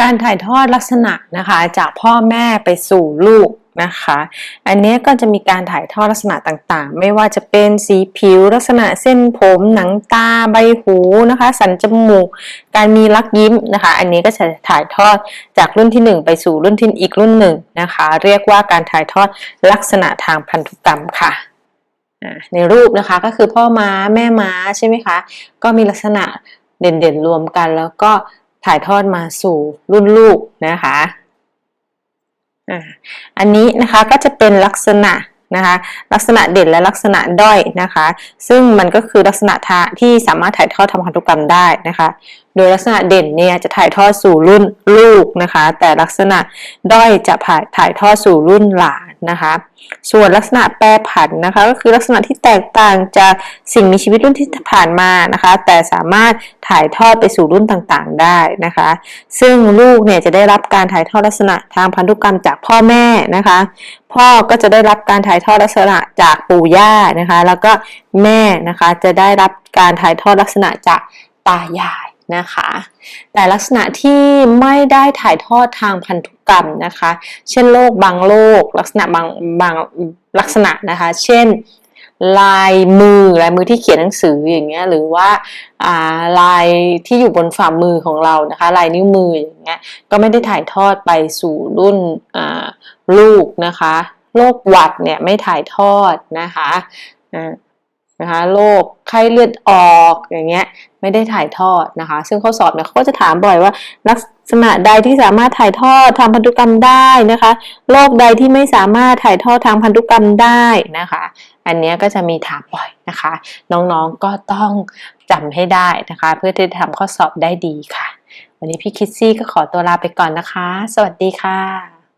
การถ่ายทอดลักษณะนะคะ จากพ่อแม่ไปสู่ลูกนะคะ อันนี้ก็จะมีการถ่ายทอดลักษณะต่างๆ ไม่ว่าจะเป็นสีผิว ลักษณะเส้นผม หนังตา ใบหูนะคะ สันจมูก การมีลักยิ้มนะคะ อันนี้ก็จะถ่ายทอดจากรุ่นที่ 1 ไปสู่รุ่นที่อีกรุ่นหนึ่งนะคะ เรียกว่าการถ่ายทอดลักษณะทางพันธุกรรมค่ะในรูปนะคะก็คือพ่อม้าแม่ม้าใช่ไหมคะ ก็มีลักษณะเด่นๆรวมกันแล้วก็ ถ่ายทอดมาสู่รุ่นลูกนะคะอันนี้นะคะก็จะเป็นลักษณะนะคะลักษณะเด่นและลักษณะด้อยนะคะ ซึ่งมันก็คือลักษณะทาที่สามารถถ่ายทอดทางพันธุกรรมได้นะคะ โดยลักษณะเด่นเนี่ยจะถ่ายทอดสู่รุ่นลูกนะคะ แต่ลักษณะด้อยจะถ่ายถ่ายทอดสู่รุ่นหลาน นะคะ ส่วนลักษณะแปรผันนะคะก็คือลักษณะที่แตกต่างจากสิ่งมีชีวิตรุ่นที่ผ่านมานะคะ แต่สามารถถ่ายทอดไปสู่รุ่นต่างๆได้นะคะ ซึ่งลูกเนี่ยจะได้รับการถ่ายทอดลักษณะทางพันธุกรรมจากพ่อแม่นะคะ พ่อก็จะได้รับการถ่ายทอดลักษณะจากปู่ย่านะคะ แล้วก็แม่นะคะจะได้รับการถ่ายทอดลักษณะจากตายายนะคะ แต่ลักษณะที่ไม่ได้ถ่ายทอดทางพันธุ กรรมนะคะ เช่นโรคบางโรคลักษณะบางบางลักษณะนะคะ เช่นลายมือลายมือที่เขียนหนังสืออย่างเงี้ยหรือว่าลายที่อยู่บนฝ่ามือของเรานะคะ ลายนิ้วมืออย่างเงี้ยก็ไม่ได้ถ่ายทอดไปสู่รุ่นลูกนะคะโรคหวัดเนี่ยไม่ถ่ายทอดนะคะนะคะโรคไข้เลือดออกอย่างเงี้ยไม่ได้ถ่ายทอดนะคะ ซึ่งข้อสอบเนี่ยเขาก็จะถามบ่อยว่าลักษ ณะใดที่สามารถถ่ายทอดทางพันธุกรรมได้นะคะโรคใดที่ไม่สามารถถ่ายทอดทางพันธุกรรมได้นะคะ อันนี้ก็จะมีถามบ่อยนะคะ น้องๆก็ต้องจำให้ได้นะคะ เพื่อที่จะทำข้อสอบได้ดีค่ะ วันนี้พี่คิดซี่ก็ขอตัวลาไปก่อนนะคะ สวัสดีค่ะ